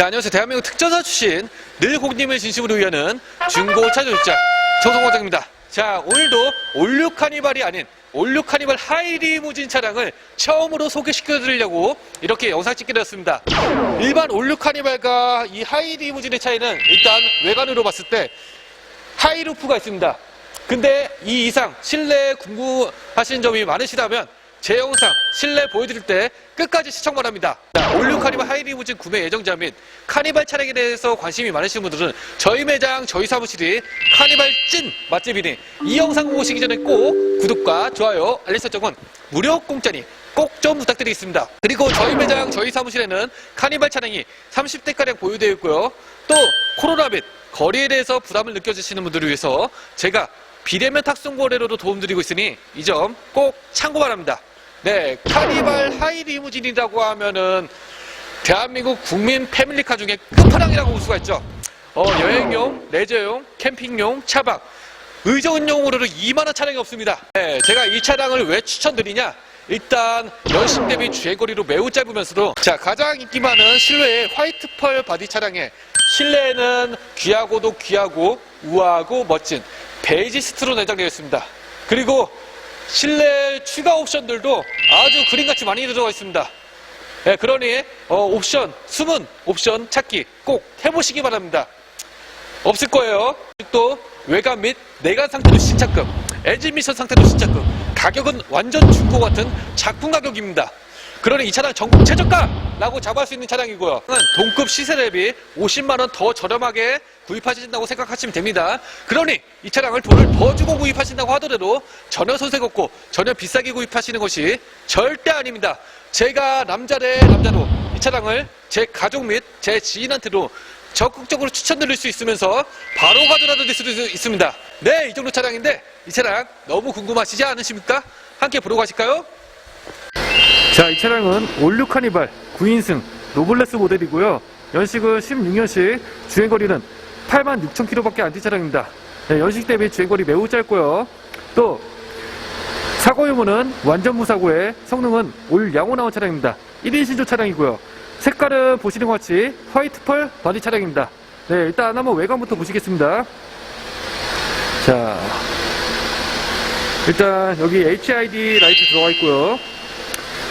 자, 안녕하세요. 대한민국 특전사 출신 늘 고객님을 진심으로 위하는 중고차 조직자 정성과장입니다. 자, 오늘도 올류 카니발이 아닌 올류 카니발 하이리무진 차량을 처음으로 소개시켜 드리려고 이렇게 영상 찍게 되었습니다. 일반 올류 카니발과 이 하이리무진의 차이는 일단 외관으로 봤을 때 하이루프가 있습니다. 근데 이 이상 실내 궁금하신 점이 많으시다면 제 영상 실내 보여드릴 때 끝까지 시청 바랍니다. 자, 올류 카니발 하이리무진 구매 예정자 및 카니발 차량에 대해서 관심이 많으신 분들은 저희 매장 저희 사무실이 카니발 찐 맛집이니 이 영상 보시기 전에 꼭 구독과 좋아요 알림 설정은 무료 공짜니 꼭 좀 부탁드리겠습니다. 그리고 저희 매장 저희 사무실에는 카니발 차량이 30대가량 보유되어 있고요. 또 코로나 및 거리에 대해서 부담을 느껴지시는 분들을 위해서 제가 비대면 탁송 거래로도 도움드리고 있으니 이 점 꼭 참고 바랍니다. 네, 카니발 하이 리무진이라고 하면은 대한민국 국민 패밀리카 중에 끝판왕이라고 볼 수가 있죠. 어, 여행용, 레저용, 캠핑용, 차박, 의전용으로는 이만한 차량이 없습니다. 네, 제가 이 차량을 왜 추천드리냐? 일단 연식 대비 주행거리로 매우 짧으면서도 자 가장 인기 많은 실내의 화이트 펄 바디 차량에 실내에는 귀하고도 귀하고 우아하고 멋진 베이지 스트로 내장되어 있습니다. 그리고 실내 추가 옵션들도 아주 그림같이 많이 들어가 있습니다. 예, 그러니 어, 옵션 숨은 옵션 찾기 꼭 해보시기 바랍니다. 없을 거예요. 또 외관 및 내관 상태도 신차급, 엔진 미션 상태도 신차급, 가격은 완전 중고 같은 작품 가격입니다. 그러니 이 차량 전국 최저가라고 잡을 수 있는 차량이고요. 동급 시세 대비 50만 원 더 저렴하게 구입하신다고 생각하시면 됩니다. 그러니 이 차량을 돈을 더 주고 구입하신다고 하더라도 전혀 손색 없고 전혀 비싸게 구입하시는 것이 절대 아닙니다. 제가 남자 대 남자로 이 차량을 제 가족 및 제 지인한테도 적극적으로 추천드릴 수 있으면서 바로 가져다 드릴 수도 있습니다. 네, 이 정도 차량인데 이 차량 너무 궁금하시지 않으십니까? 함께 보러 가실까요? 자, 이 차량은 올류 카니발 9인승 노블레스 모델이고요. 연식은 16년식, 주행거리는 8만 6천 킬로밖에 안뛴 차량입니다. 네, 연식 대비 주행거리 매우 짧고요. 또 사고 유무는 완전 무사고에 성능은 올 양호 나온 차량입니다. 1인 신조 차량이고요. 색깔은 보시는 것 같이 화이트 펄 바디 차량입니다. 네, 일단 한번 외관부터 보시겠습니다. 자, 일단 여기 HID 라이트 들어가 있고요.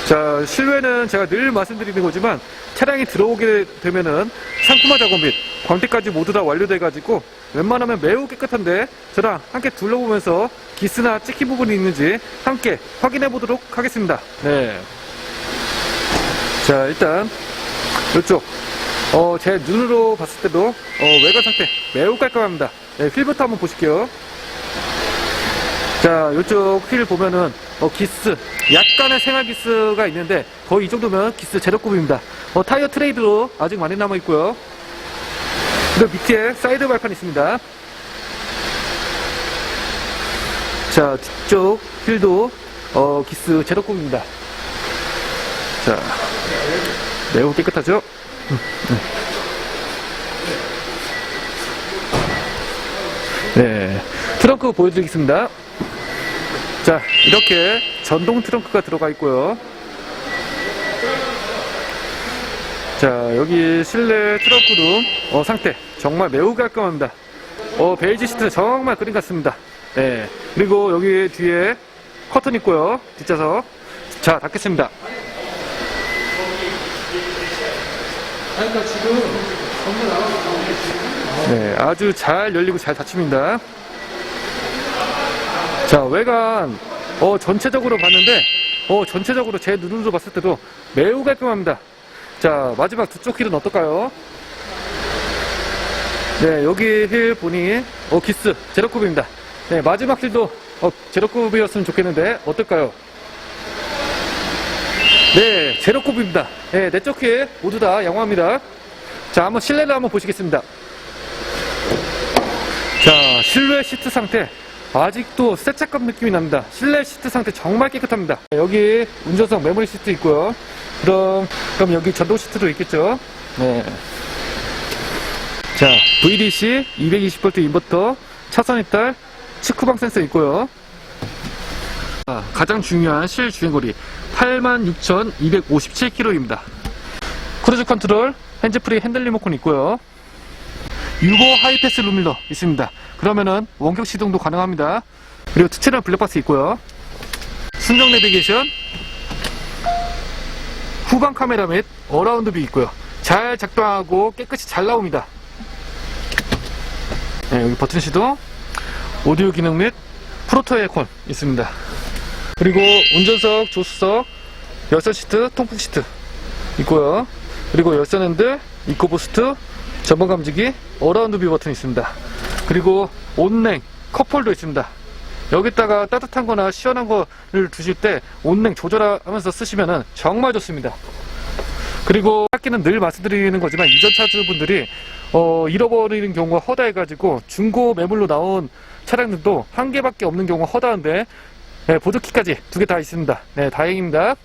자, 실외는 제가 늘 말씀드리는 거지만 차량이 들어오게 되면은 상품화 작업 및 광택까지 모두 다 완료돼가지고 웬만하면 매우 깨끗한데 저랑 함께 둘러보면서 기스나 찍힌 부분이 있는지 함께 확인해 보도록 하겠습니다. 네. 자, 일단 이쪽 어, 제 눈으로 봤을 때도 어, 외관 상태 매우 깔끔합니다. 네, 휠부터 한번 보실게요. 자, 이쪽 휠 보면은 어, 기스, 약간의 생활 기스가 있는데 거의 이 정도면 기스 제로급입니다. 어, 타이어 트레이드로 아직 많이 남아 있고요. 그리고 밑에 사이드 발판 있습니다. 자, 뒤쪽 휠도 어, 기스 제로급입니다. 자, 매우 깨끗하죠? 네, 트렁크 보여드리겠습니다. 자, 이렇게 전동 트렁크가 들어가 있고요. 자, 여기 실내 트렁크룸 어, 상태 정말 매우 깔끔합니다. 어, 베이지 시트 정말 그림 같습니다. 네, 그리고 여기 뒤에 커튼 있고요. 뒷좌석. 자, 닫겠습니다. 네, 아주 잘 열리고 잘 닫힙니다. 자, 외관, 어, 전체적으로 봤는데, 어, 전체적으로 제 눈으로 봤을 때도 매우 깔끔합니다. 자, 마지막 두쪽 휠은 어떨까요? 네, 여기 휠 보니, 어, 기스, 제로급입니다. 네, 마지막 휠도, 어, 제로급이었으면 좋겠는데, 어떨까요? 네, 제로급입니다. 네, 내쪽 휠 모두 다 양호합니다. 자, 한번 실내를 한번 보시겠습니다. 자, 실내 시트 상태. 아직도 새 차감 느낌이 납니다. 실내 시트 상태 정말 깨끗합니다. 여기 운전석 메모리 시트 있고요. 그럼, 그럼 여기 전동 시트도 있겠죠? 네. 자, VDC 220V 인버터, 차선 이탈, 측후방 센서 있고요. 자, 가장 중요한 실 주행거리 86,257km입니다. 크루즈 컨트롤 핸즈프리 핸들 리모컨 있고요. 유고 하이패스 룸밀러 있습니다. 그러면은 원격 시동도 가능합니다. 그리고 특채널 블랙박스 있고요. 순정 내비게이션, 후방 카메라 및 어라운드 뷰 있고요. 잘 작동하고 깨끗이 잘 나옵니다. 네, 여기 버튼 시동, 오디오 기능 및 프로토 에어컨 있습니다. 그리고 운전석, 조수석, 열선 시트, 통풍 시트 있고요. 그리고 열선 핸들, 이코부스트, 전방 감지기, 어라운드 뷰 버튼 있습니다. 그리고 온냉, 컵홀더 있습니다. 여기다가 따뜻한 거나 시원한 거를 두실 때 온냉 조절하면서 쓰시면 정말 좋습니다. 그리고 아끼는 늘 말씀드리는 거지만 이전 차주분들이 어, 잃어버리는 경우가 허다해가지고 중고 매물로 나온 차량들도 한 개밖에 없는 경우가 허다한데 네, 보드키까지 두 개 다 있습니다. 네, 다행입니다.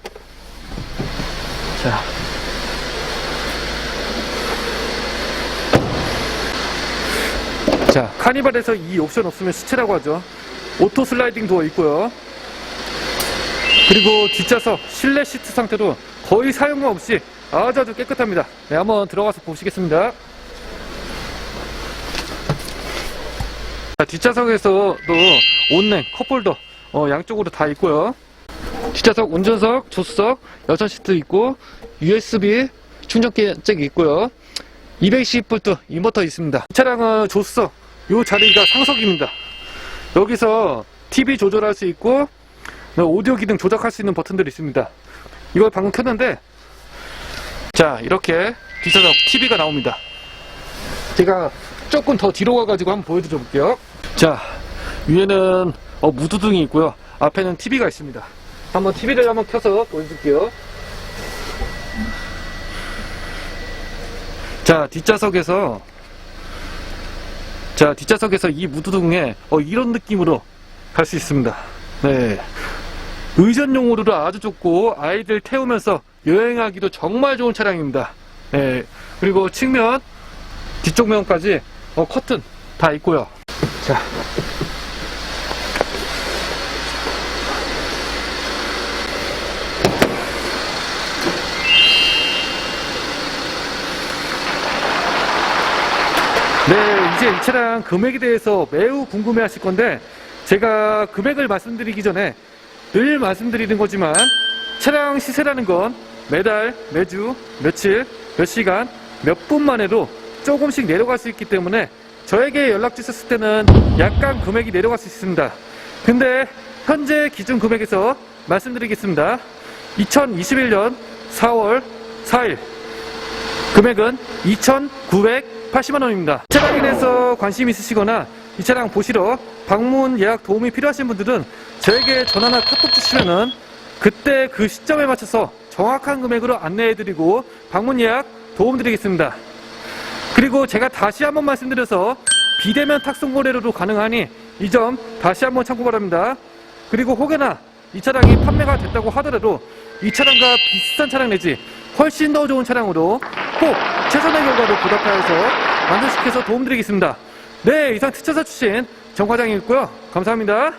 자. 자, 카니발에서 이 옵션 없으면 시체라고 하죠. 오토 슬라이딩 도어 있고요. 그리고 뒷좌석 실내 시트 상태도 거의 사용감 없이 아주 아주 깨끗합니다. 네, 한번 들어가서 보시겠습니다. 자, 뒷좌석에서도 온냉, 컵홀더 어, 양쪽으로 다 있고요. 뒷좌석 운전석, 조수석, 여천 시트 있고 USB 충전기 잭이 있고요. 220V 인버터 있습니다. 이 차량은 조수석, 이 자리가 상석입니다. 여기서 TV 조절할 수 있고 네, 오디오 기능 조작할 수 있는 버튼들이 있습니다. 이걸 방금 켰는데 자 이렇게 뒷좌석 TV가 나옵니다. 제가 조금 더 뒤로 가가지고 한번 보여드려 볼게요. 자 위에는 어, 무드등이 있고요. 앞에는 TV가 있습니다. 한번 TV를 한번 켜서 보여드릴게요. 자 뒷좌석에서 자 뒷좌석에서 이 무드등에 어, 이런 느낌으로 갈 수 있습니다. 네. 의전용으로도 아주 좋고 아이들 태우면서 여행하기도 정말 좋은 차량입니다. 네. 그리고 측면 뒤쪽 면까지 어, 커튼 다 있고요. 자. 네, 이제 이 차량 금액에 대해서 매우 궁금해 하실 건데, 제가 금액을 말씀드리기 전에 늘 말씀드리는 거지만, 차량 시세라는 건 매달, 매주, 며칠, 몇 시간, 몇 분만 해도 조금씩 내려갈 수 있기 때문에 저에게 연락 주셨을 때는 약간 금액이 내려갈 수 있습니다. 근데 현재 기준 금액에서 말씀드리겠습니다. 2021년 4월 4일 금액은 2,980만 원입니다. 이 차량에 대해서 관심 있으시거나 이 차량 보시러 방문 예약 도움이 필요하신 분들은 저에게 전화나 카톡 주시면은 그때 그 시점에 맞춰서 정확한 금액으로 안내해드리고 방문 예약 도움드리겠습니다. 그리고 제가 다시 한번 말씀드려서 비대면 탁송 거래로도 가능하니 이 점 다시 한번 참고 바랍니다. 그리고 혹여나 이 차량이 판매가 됐다고 하더라도 이 차량과 비슷한 차량 내지 훨씬 더 좋은 차량으로 꼭 최선의 결과로 보답하여서 완성시켜서 도움드리겠습니다. 네, 이상 특차사 출신 정 과장이었고요. 감사합니다.